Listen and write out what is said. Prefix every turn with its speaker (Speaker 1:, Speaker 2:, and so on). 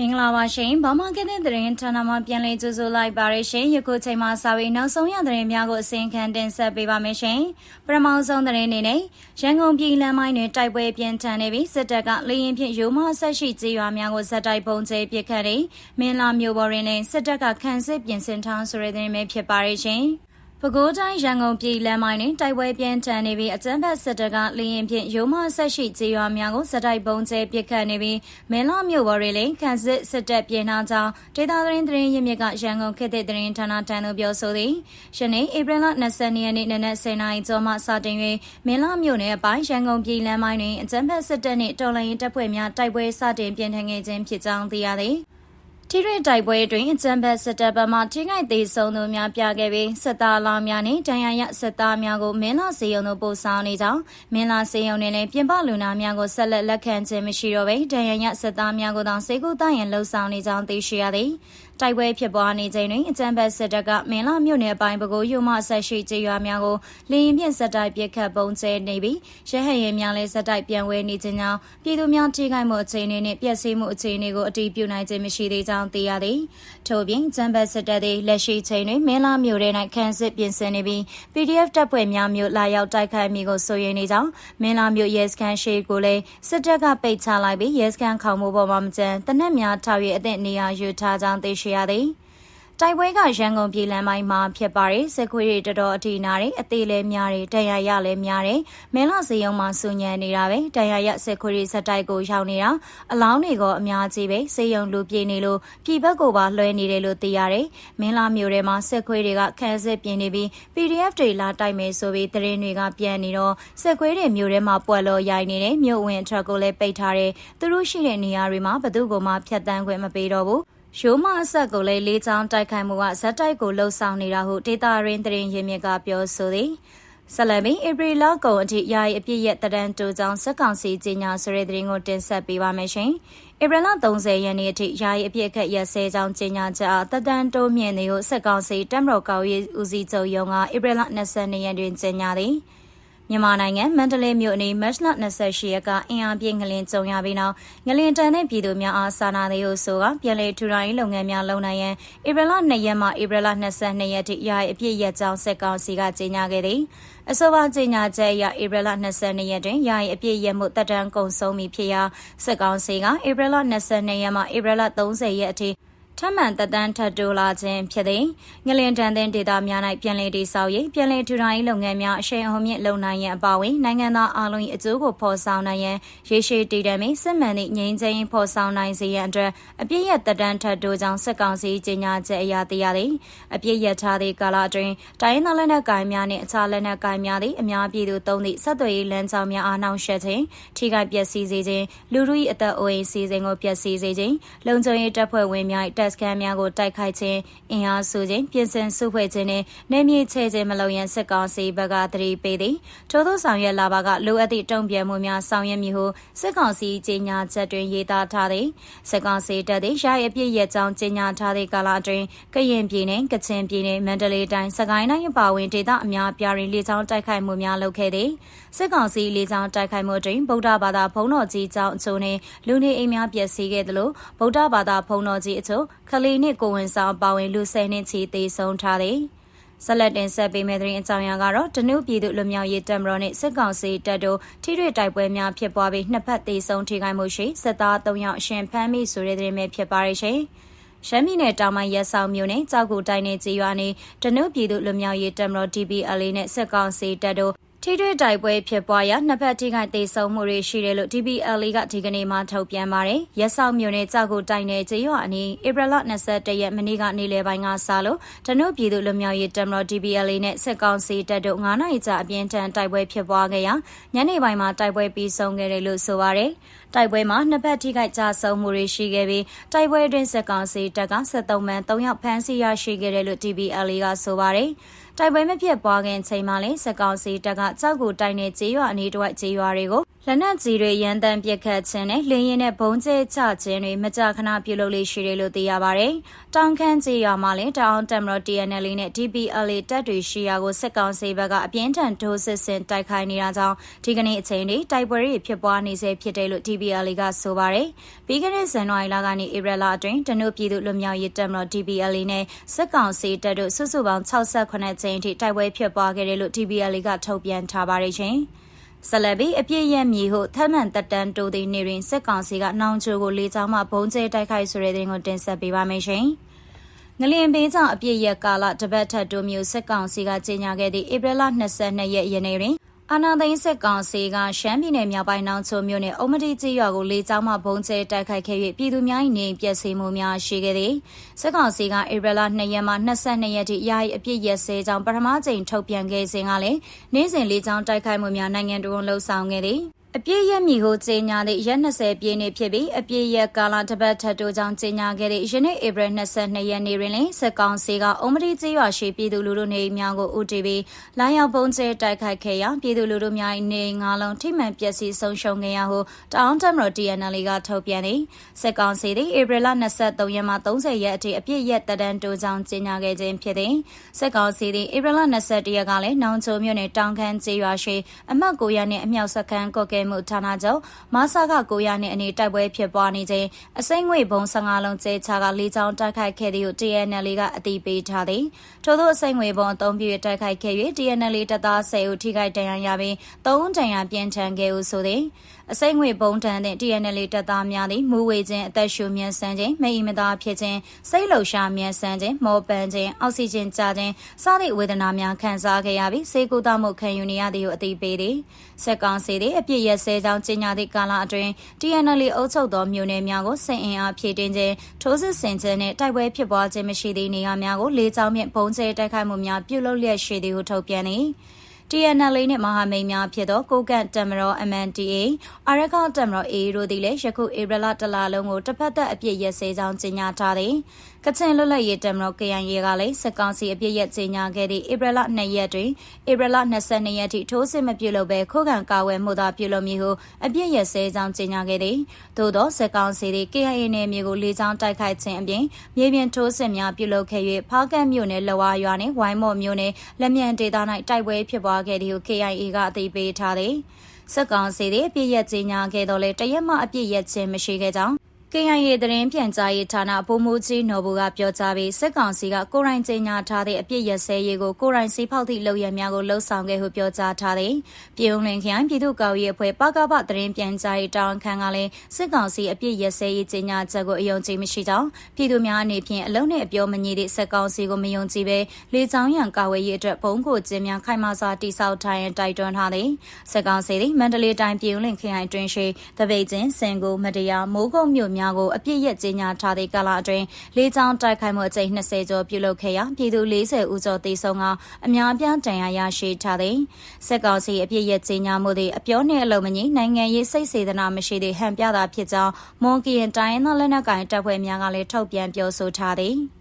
Speaker 1: မင်္ဂလာပါရှင်။ဘာမှကတဲ့သတင်းဌာနမှပြန်လည်ကြိုဆိုလိုက်ပါရရှင်။ယခုချိန်မှာစာရေးနောက်ဆုံးရသတင်းများကိုအစီအခံတင်ဆက်ပေးပါမယ်ရှင်။ပထမဆုံးသတင်းအနေနဲ့ရန်ကုန်ပြည်လမ်းမိုင်းတွင်တိုက်ပွဲပြင်းထန်နေပြီးစစ်တပ်ကလေရင်ဖြင့်ရိုးမဆက်ရှိကြေးရွာများကိုဇက်တိုက်ပုံကျဲပစ်ခတ်နေမင်းလာမျိုးပေါ်တွင်လည်းစစ်တပ်ကခန့်စစ်ပြင်ဆင်ထားဆိုတဲ့သတင်းပဲဖြစ်ပါရရှင်။ ပဲခူးတိုင်းရန်ကုန်ပြည်လမ်းမိုင်းတွင်တိုက်ပွဲပြင်းထန်နေပြီးအကြမ်းဖက်စစ်တပ်ကလေရင်ဖြင့်ရိုးမဆက်ရှိကြေးရွာများကိုစတိုက်ပုံကျဲပစ်ခတ်နေပြီးမင်းလာမြို့ပေါ်တွင်လည်းခန့်စစ်စစ်တပ်ပြင်နှောင်းကြောင်းဒေသသတင်းသတင်းရင်းမြစ်ကရန်ကုန်ခေတ်သစ်သတင်းဌာနတန်းသို့ပြောဆိုသည်ယနေ့ဧပြီလ20ရက်နေ့နနက်10:00နာရီကျော်မှစတင်၍မင်းလာမြို့နယ်အပိုင်းရန်ကုန်ပြည်လမ်းမိုင်းတွင်အကြမ်းဖက်စစ်တပ်နှင့်တော်လှန်ရေးတပ်ဖွဲ့များတိုက်ပွဲစတင်ပြင်းထန်ခဲ့ခြင်းဖြစ်ကြောင်းသိရသည် ထိရတိုက်ပွဲတွင်အကြံဘက်စစ်တပ်ဘက်မှထိခိုက်သေးဆုံးသူများပြခဲ့ပြီးစစ်သားလောင်းများနှင့်တန်ရာရစစ်သားများကိုမင်းလာစေယုံတို့ပို့ဆောင်နေကြောင်းမင်းလာစေယုံနှင့်လည်းပြင်ပလူနာများကိုဆက်လက်လက်ခံခြင်းမရှိတော့ဘဲတန်ရာရစစ်သားများကိုတောင်စေကုသရန်လှုံ့ဆော်နေကြောင်းသိရှိရသည် တိုက်ပွဲဖြစ်ပွားနေချိန်တွင်အကြံဘက်စစ်တပ်ကမင်းလာမြို့နယ်ပိုင်းပဲခူးယူမဆက်ရှိကြေးရွာများကိုလင်းရင်ဖြင့်စက်တိုက်ပစ်ခတ်ပုံကျဲနေပြီးရဟတ်ရင်များလည်းစက်တိုက်ပြန်ဝဲနေခြင်းကြောင့်ပြည်သူများထိခိုက်မှုအခြေအနေနှင့်ပျက်စီးမှုအခြေအနေကိုအတည်ပြုနိုင်ခြင်းမရှိသေးကြောင်းသိရသည်ထို့ပြင်ကျန်ဘက်စစ်တပ်သည်လက်ရှိချိန်တွင်မင်းလာမြို့ထဲ၌ခန်းစစ်ပြင်ဆင်နေပြီး PDF တပ်ဖွဲ့များမျိုးလာရောက်တိုက်ခိုက်မိကိုဆိုရင်နေကြောင်းမင်းလာမြို့ရဲစခန်းရှိကိုလည်းစစ်တပ်ကပိတ်ချလိုက်ပြီးရဲစခန်းခေါမှုပေါ်မှာမကျန်တနက်များထောက်ရအသည့်နေရာယူထားကြောင်းသိရှိရသည်တိုက်ပွဲကရန်ကုန်ပြည်လမ်းပိုင်းမှာဖြစ်ပါတယ်စစ်ခွေးတွေတော်တော်အထီနာတယ်အသေးလဲများတယ်တန်ရာရလဲများတယ်မင်းလာစီယုံမှာစူညံနေတာပဲတန်ရာရစစ်ခွေးတွေစက်တိုက်ကိုရောက်နေတာအလောင်းတွေကအများကြီးပဲစေယုံလူပြေနေလို့ပြည်ဘက်ကိုပါလွှဲနေတယ်လို့သိရတယ်မင်းလာမျိုးထဲမှာစစ်ခွေးတွေကခန်းစစ်ပြင်းနေပြီး PDF တွေလာတိုက်မယ်ဆိုပြီးသတင်းတွေကပြန်နေတော့စစ်ခွေးတွေမျိုးထဲမှာပွက်လို့ရိုက်နေတယ်မြို့ဝင်ထရက်ကိုလည်းပိတ်ထားတယ်သူတို့ရှိတဲ့နေရာတွေမှာဘသူ့ကိုမှဖြတ်တန်းခွင့်မပေးတော့ဘူး ရိုးမအဆက်ကိုလည်းလေးချောင်းတိုက်ခိုက်မှုကဇက်တိုက်ကိုလှုပ်ဆောင်နေတာဟုဒေတာရင်းတရင်ရင်းမြစ်ကပြောဆိုသည်ဆလမီဧပြီလကုန်အထိယာယီအပြည့်ရဲ့တရန်တူကြောင့်စက်ကောင်စီကြီးညာဆိုတဲ့သတင်းကိုတင်ဆက်ပေးပါမယ်ရှင်။ဧပြီလ30ရက်နေ့အထိယာယီအပြည့်အခက်ရက်စဲကြောင်းကြီးညာချက်အားတတန်တိုးမြင့်နေကိုစက်ကောင်စီတက်မတော်ကောက်ရေးဦးစီးချုပ်ရုံးကဧပြီလ22ရက်တွင်ကြီးညာသည်။ မြန်မာနိုင်ငံမန္တလေးမြို့အနီးမတ်လ28ရက်ကအင်အားပြည့်ငလင်ကြုံရပြီးနောက်ငလင်တန်တဲ့ပြည်သူများအားစာနာသေးလို့ဆိုကပြည်လေထူထောင်ရေးလုပ်ငန်းများလုပ်နိုင်ရန်ဧပြီလ2ရက်မှဧပြီလ22ရက်ထိရာအပြည့်ရက်ကြောင်းစက်ကောင်စီကကြေညာခဲ့သည်အဆိုပါကြေညာချက်အရဧပြီလ22ရက်တွင်ယာယီအပြည့်ရမှုတက်တန်းကုန်ဆုံးပြီဖြစ်ရာစက်ကောင်စီကဧပြီလ22ရက်မှဧပြီလ30ရက်အထိ ထပ်မံတက်တန်းထပ်တိုးလာခြင်းဖြစ်သည်ငလင်တန်တဲ့ဒေတာများ၌ပြန်လည်တည်ဆောက်ရေးပြန်လည်ထူထောင်ရေးလုပ်ငန်းများအရှိန်အဟုန်မြင့်လုပ်နိုင်ရန်အပါအဝင်နိုင်ငံသားအလုံး၏အကျိုးကိုဖော်ဆောင်နိုင်ရန်ရေရှည်တည်တံ့ပြီးစစ်မှန်သည့်ငြိမ်းချမ်းရေးဖော်ဆောင်နိုင်စေရန်အတွက်အပြည့်ရတက်တန်းထပ်တိုးကြောင်းစစ်ကောင်စီကြေညာချက်အရသိရသည်အပြည့်ရထားသည့်ကာလအတွင်းတိုင်းသားလက်နက်ကိုင်များနှင့်အခြားလက်နက်ကိုင်များသည့်အများပြည်သူသုံးသည့်ဆက်သွယ်ရေးလမ်းကြောင်းများအားနှောင့်ယှက်ခြင်းထိခိုက်ပျက်စီးစေခြင်းလူထု၏အသက်အိုးအိမ်စီစဉ်ကိုပျက်စီးစေခြင်းလုံခြုံရေးတပ်ဖွဲ့ဝင်များ၏တပ်စခန်းများကိုတိုက်ခိုက်ခြင်းအင်အားစုခြင်းပြင်ဆင်စုဖွဲ့ခြင်းနဲ့နေမြေချဲခြင်းမလုပ်ရန်စစ်ကောင်စီဘက်ကတတိပေးသည်ထို့သောဆောင်ရွက်လာပါကလိုအပ်သည့်တုံ့ပြန်မှုများဆောင်ရွက်မည်ဟုစစ်ကောင်စီကြေညာချက်တွင်ရေးသားထားသည်စစ်ကောင်စီတပ်သည်ရာအပြည့်ရဲ့ကြောင်းကြေညာထားသည့်ကာလအတွင်းကရင်ပြည်နယ်ကချင်ပြည်နယ်မန္တလေးတိုင်းစကိုင်းတိုင်းအပါအဝင်ဒေသအများပြားတွင်လေကြောင်းတိုက်ခိုက်မှုများလုပ်ခဲ့သည်စစ်ကောင်စီလေကြောင်းတိုက်ခိုက်မှုတွင်ဗုဒ္ဓဘာသာဘုံတော်ကြီးကျောင်းအချို့နှင့်လူနေအိမ်များပျက်စီးခဲ့သလိုဗုဒ္ဓဘာသာဘုံတော်ကြီးအချို့ ခလီနှင့်ကိုဝင်ဆောင်ပါဝင်လူဆယ်နှင့်ချီသေဆုံးထားသည်ဆက်လက်တင်ဆက်ပေးမယ့်သတင်းအကြောင်းအရာကတော့တနုပြည်သူလူမျိုးရေးတပ်မတော်နဲ့စစ်ကောင်စီတပ်တို့ထိတွေ့တိုက်ပွဲများဖြစ်ပွားပြီးနှစ်ဖက်သေဆုံးထိခိုက်မှုရှိစစ်သား၃ယောက်အရှင်ဖမ်းမိဆိုတဲ့သတင်းပဲဖြစ်ပါရဲ့ရှင်ရှမ်းပြည်နယ်တောင်ပိုင်းရက်ဆောင်မြို့နယ်ကြောက်ကူတိုင်းနယ်ကြေးရွာနေတနုပြည်သူလူမျိုးရေးတပ်မတော် DPLA နဲ့စစ်ကောင်စီတပ်တို့ ထိတွေ့တိုက်ပွဲဖြစ်ပွားရာနှစ်ဖက်ထိခိုက်သေးဆုံးမှုတွေရှိတယ်လို့ DPLA ကဒီကနေ့မှထုတ်ပြန်ပါတယ်။ရက်ဆောင်မြို့နယ်ကြောက်ကိုတိုင်နယ်ကျေးရွာအနီးဧပြီလ21ရက်မနေ့ကနေ့လယ်ပိုင်းကစလို့တနုပြည်သူလူမျိုးရေးတမတော် DPLA နဲ့စစ်ကောင်စီတပ်တို့9နိုင်ကြာအပြင်းထန်တိုက်ပွဲဖြစ်ပွားခဲ့ရာညနေပိုင်းမှာတိုက်ပွဲပြီးဆုံးခဲ့တယ်လို့ဆိုပါတယ်။တိုက်ပွဲမှာနှစ်ဖက်ထိခိုက်ကြဆုံးမှုတွေရှိခဲ့ပြီးတိုက်ပွဲတွင်စစ်ကောင်စီတပ်က73မှန်3ယောက်ဖမ်းဆီးရရှိခဲ့တယ်လို့ DPLA ကဆိုပါတယ်။ တိုက်ပွဲမဖြစ်ပွားခင်ချိန်မှာလည်းစက်ကောင်စီတပ်ကကြောက်ကိုတိုင်တဲ့ကျေးရွာအနီးတစ်ဝိုက်ကျေးရွာတွေကို လက်နက်ကြီးတွေရန်တမ်းပစ်ခတ်ခြင်းနဲ့လေရင်နဲ့ဘုံကျဲချခြင်းတွေမကြာခဏပြုလုပ်လေးရှိတယ်လို့သိရပါတယ်။တောင်ခမ်းကြီးရွာမှာလည်းတောင်တမတော် TNL နဲ့ DPLA တပ်တွေရှိရာကိုစစ်ကောင်စီဘက်ကအပြင်းထန်ဒိုးစစ်ဆင်တိုက်ခိုက်နေတာကြောင့်ဒီကနေ့အချိန်ထိတိုက်ပွဲတွေဖြစ်ပွားနေစေဖြစ်တယ်လို့ DPLA ကဆိုပါတယ်။ပြီးခဲ့တဲ့ဇန်နဝါရီလကနေဧပြီလအတွင်းတနုပြည်သူလူမျိုးရေးတပ်မတော် DPLA နဲ့စစ်ကောင်စီတပ်တို့စုစုပေါင်း68ကြိမ်ထိတိုက်ပွဲဖြစ်ပွားခဲ့တယ်လို့ DPLA ကထုတ်ပြန်ထားပါတယ်ရှင်။ ဆလဘီအပြည့်ရမြေဟုထပ်မံတက်တန်းတိုးသည့်နေတွင်စစ်ကောင်စီကနောင်ချိုကိုလေးချောင်းမှဘုံကျဲတိုက်ခိုက်ဆိုတဲ့တဲ့ကိုတင်ဆက်ပေးပါမယ်ရှင်။ငလင်ပေးကြောင့်အပြည့်ရကာလတပတ်ထက်တိုးမျိုးစစ်ကောင်စီကကြေညာခဲ့သည့်ဧပြီလ22ရက်ယနေ့တွင် အာနာသိန်းစစ်ကောင်စီကရှမ်းပြည်နယ်မြောက်ပိုင်းနောင်ချိုမြို့နယ်အုံမတိကြီးရွာကိုလေကြောင်းမှဘုံကျဲတိုက်ခိုက်ခဲ့၍ပြည်သူများ၏နေပျက်စီးမှုများရှိခဲ့သည်စစ်ကောင်စီကဧပြီလ2ရက်မှ22ရက်ထိယာယီအပြစ်ရက်စဲကြောင်းပထမကြိမ်ထုတ်ပြန်ခဲ့စဉ်ကလည်းနေ့စဉ်လေကြောင်းတိုက်ခိုက်မှုများနိုင်ငံတော်လှုပ်ဆောင်ခဲ့သည် အပြည့်ရမည်ကိုကြေညာသည့်ရက်20ပြည့်နေ့ဖြစ်ပြီးအပြည့်ရကာလတပတ်ထပ်တိုးကြောင်းကြေညာခဲ့သည့်ယနေ့ဧပြီ22ရက်နေ့တွင်လည်းစက်ကောင်စီကအုံမတိကျေးရွာရှိပြည်သူလူထုနေများကို OTV လာရောက်ပုံကျဲတိုက်ခိုက်ခဲ့ရာပြည်သူလူထုများနေငါးလုံးထိမှန်ပျက်စီးဆုံးရှုံးခဲ့ရဟုတောင်တမတော် TNL ကထုတ်ပြန်သည်စက်ကောင်စီသည်ဧပြီလ23ရက်မှ30ရက်အထိအပြည့်ရက်တဒန်းတိုးကြောင်းကြေညာခဲ့ခြင်းဖြစ်သည်စက်ကောင်စီသည်ဧပြီလ21ရက်ကလည်းနောင်ချိုမြို့နယ်တောင်ခမ်းကျေးရွာရှိအမှတ်9ရနှင့်အမြောက်စခန်းကော့ကဲမှုဌာနချုပ်မဆာက900နဲ့အနေတိုက်ပွဲဖြစ်ပွားနေခြင်းအစိမ့်ငွေဘုံ15လုံးကျဲချကလေးချောင်းတိုက်ခိုက်ခဲ့သည်ဟု TNL ကအတိပေးထားသည်ထို့သောအစိမ့်ငွေဘုံအသုံးပြုတိုက်ခိုက်ခဲ့၍ TNL တပ်သား10ဦးထိခိုက်ဒဏ်ရာရပြီး3ဦးဒဏ်ရာပြင်းထန်ခဲ့ဟုဆိုသည်အစိမ့်ငွေဘုံတန်တဲ့ TNL တပ်သားများသည်မူဝေခြင်းအသက်ရှူမြန်ဆန်းခြင်းမိအိမ်မသားဖြစ်ခြင်းစိတ်လှုပ်ရှားမြန်ဆန်းခြင်းမောပန်းခြင်းအောက်ဆီဂျင်ကျခြင်းစသည့်ဝေဒနာများခံစားခဲ့ရပြီးစေကူတာမှုခံယူနေရသည်ဟုအသိပေးသည်စက်ကောင်စီသည်အပြစ်ရက်စဲကြောင်းကြေညာသည့်ကာလအတွင်း TNL အုပ်ချုပ်သောမြို့နယ်များကိုစင်အင်အားဖြည့်တင်းခြင်းထိုးစစ်ဆင်ခြင်းနှင့်တိုက်ပွဲဖြစ်ပွားခြင်းမရှိသည့်နေရာများကိုလေးချောင်းဖြင့်ပုံကျဲတိုက်ခိုက်မှုများပြုလုပ်လျက်ရှိသည်ဟုထုတ်ပြန်သည် TNL နှင့်မဟာမိတ်များဖြစ်သောကိုကန့်တမတော် MNDA အရကောက်တမတော် AA တို့သည်လည်းယခုဧပြီလတလလုံးကိုတစ်ဖက်သက်အပြစ်ရက်စဲကြောင်းကြေညာထားသည် ကချင်လွတ်လပ်ရေးတမတော် KNY ကလည်းစက်ကောင်စီအပြစ်ရက်ကြေညာခဲ့သည့်ဧပြီလ2ရက်တွင်ဧပြီလ22ရက်ထိထိုးစစ်မပြုလုပ်ဘဲခိုးကန်ကာဝယ်မှုသာပြုလုပ်မည်ဟုအပြစ်ရက်စဲကြောင်းကြေညာခဲ့သည်သို့သောစက်ကောင်စီသည် KNY နယ်မြေကိုလေကြောင်းတိုက်ခိုက်ခြင်းအပြင်မြေပြင်ထိုးစစ်များပြုလုပ်ခဲ့၍ဖားကန့်မြို့နယ်လဝါရွာနှင့်ဝိုင်းမော်မြို့နယ်လက်မြန်ဒေသ၌တိုက်ပွဲဖြစ်ပွားခဲ့သည်ဟု KIA ကအသိပေးထားသည်စက်ကောင်စီသည်အပြစ်ရက်ကြေညာခဲ့တော့လဲတရက်မှအပြစ်ရက်ခြင်းမရှိခဲ့ကြောင်း KIA သတင်းပြန်ကြားရေးဌာနဗိုလ်မှူးကြီးနော်ဘူကပြောကြားပြီးစစ်ကောင်စီကကိုရိုင်းကြေညာထားတဲ့အပြစ်ရစဲရေးကိုကိုရိုင်းစီဖောက်သည့်လုပ်ရများကိုလှုံ့ဆော်ခဲ့ဟုပြောကြားထားသည်ပြည်ုံလင်ခရိုင်ပြည်သူ့ကော်ရေးအဖွဲ့ပကပသတင်းပြန်ကြားရေးတာဝန်ခံကလည်းစစ်ကောင်စီအပြစ်ရစဲရေးကြေညာချက်ကိုအယုံကြည်မရှိကြောင်းပြည်သူများအနေဖြင့်အလုံးနဲ့အပြောမညီသည့်စစ်ကောင်စီကိုမယုံကြည်ဘဲလေကြောင်းရန်ကာဝေးရေးအတွက်ဘုံကိုကျင်းများခိုင်မာစွာတိစောက်ထားရန်တိုက်တွန်းထားသည်စစ်ကောင်စီသည်မန္တလေးတိုင်းပြည်ုံလင်ခရိုင်တွင်ရှိတပိတ်ချင်းစင်ကိုမတရားမိုးကုတ်မြို့များကိုအပြစ်ရက်ကြေညာထားသည့်ကာလအတွင်းလေးချောင်းတိုက်ခိုက်မှုအကြိမ်20ကျော်ပြုလုပ်ခဲ့ရာပြည်သူ40ဦးကျော်သေဆုံးကအများပြားဒဏ်ရာရရှိထားသည်စက်ကောင်စီအပြစ်ရက်ကြေညာမှုသည်အပြောနှင့်အလုံးမညီနိုင်ငံရေးစိတ်စေတနာမရှိသည့်ဟန်ပြတာဖြစ်ကြောင်းမွန်ကီယန်တိုင်းသားလက်နက်ကိုင်တပ်ဖွဲ့များကလည်းထုတ်ပြန်ပြောဆိုထားသည်